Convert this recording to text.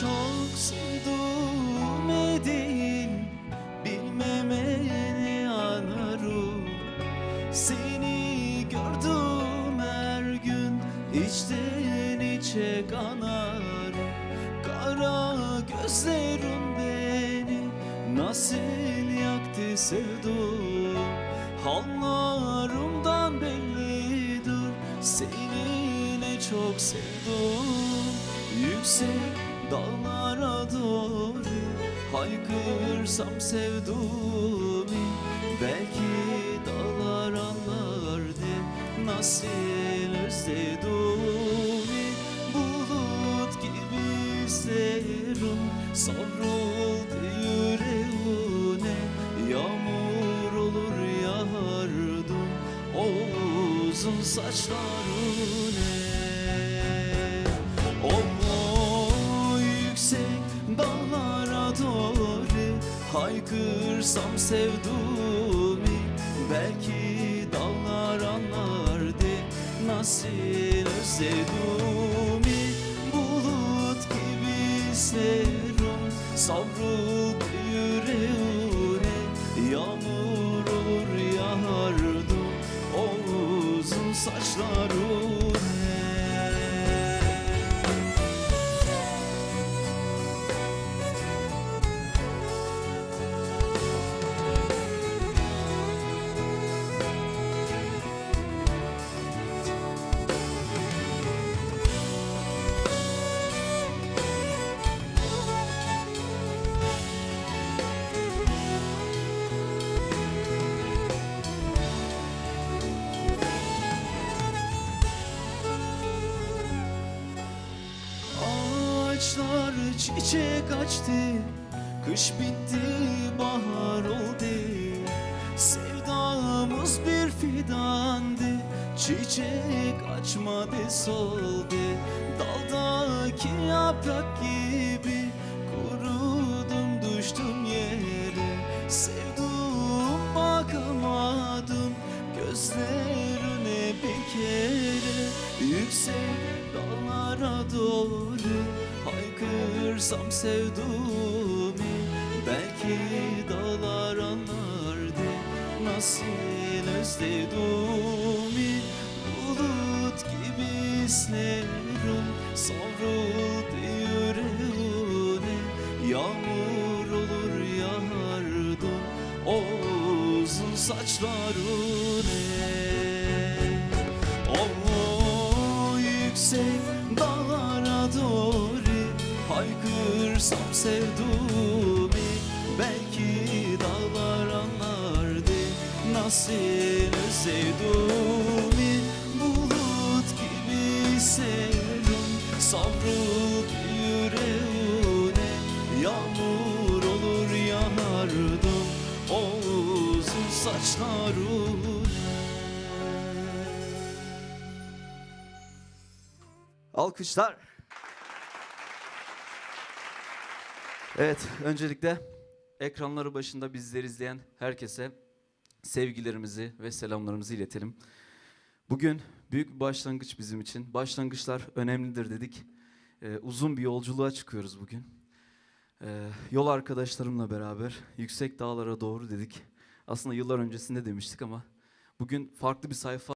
çok sevduğum değil Bilmemeni anarım. Seni gördüm her gün içten içe kanar. Kara gözlerin beni nasıl yaktı sevdum. Hallarımdan bellidir seni ne çok sevdim Yüksek dağlara doğru haykırsam sevduğumu Belki dağlar anlardı nasıl özlediğimi Bulut gibi izlerim savruldu yüreğine Yağmur olur yağardım o uzun saçlarına yüksek dağlara doğru haykırsam sevduğumu Belki dağlar anlardı nasıl özlediğimi. Bulut gibi serum savruldu yüreğine. Yağmur olur yağardı o uzun saçlarına Ağaçlar çiçek açtı Kış bitti bahar oldu. Sevdamız bir fidandı Çiçek açmadı soldu. Daldaki yaprak gibi Kurudum düştüm yere. Sevdum bakamadım Gözlerine bir kere. Yüksek dağlara doğru Haykırsam sevduğumu Belki dağlar anlardı Nasıl özlediğimi. Bulut gibi esnerim Savruldu yüreğine Yağmur olur yağardım O uzun saçlarına o yüksek dağlara doğru Haykırsam sevduğumu Belki dağlar anlardı Nasıl sevduğumu Bulut gibi serum Savruldu yüreğine Yağmur olur yanardım O uzun saçlarına Alkışlar. Evet, öncelikle ekranları başında bizleri izleyen herkese sevgilerimizi ve selamlarımızı iletelim. Bugün büyük bir başlangıç bizim için. Başlangıçlar önemlidir dedik. Ee, uzun bir yolculuğa çıkıyoruz bugün. Ee, yol arkadaşlarımla beraber yüksek dağlara doğru dedik. Aslında yıllar öncesinde demiştik ama bugün farklı bir sayfa